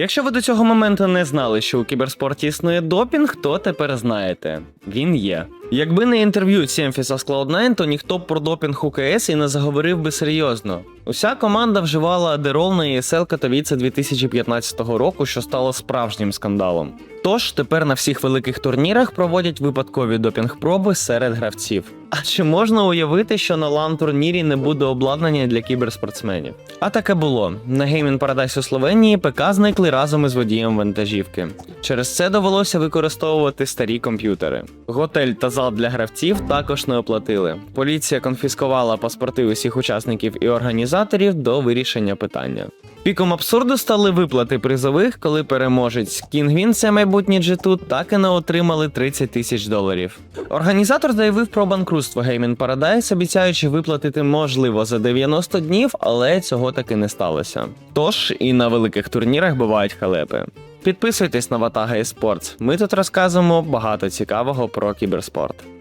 Якщо ви до цього моменту не знали, що у кіберспорті існує допінг, то тепер знаєте. Він є. Якби не інтерв'ю Сємфіса з Cloud9, то ніхто б про допінг у КС і не заговорив би серйозно. Уся команда вживала адерол на ESL Катовіце 2015 року, що стало справжнім скандалом. Тож тепер на всіх великих турнірах проводять випадкові допінг-проби серед гравців. А чи можна уявити, що на лан турнірі не буде обладнання для кіберспортсменів? А таке було на Gaming Paradise у Словенії. ПК зникли разом із водієм вантажівки. Через це довелося використовувати старі комп'ютери. Готель та зал для гравців також не оплатили. Поліція конфіскувала паспорти усіх учасників і організаторів до вирішення питання. Піком абсурду стали виплати призових, коли переможець Кінгвін, це майбутній G2, так і не отримали 30 тисяч доларів. Організатор заявив про банкрутство Gaming Paradise, обіцяючи виплатити можливо за 90 днів, але цього таки не сталося. Тож і на великих турнірах бувають халепи. Підписуйтесь на Ватага eSports. Ми тут розказуємо багато цікавого про кіберспорт.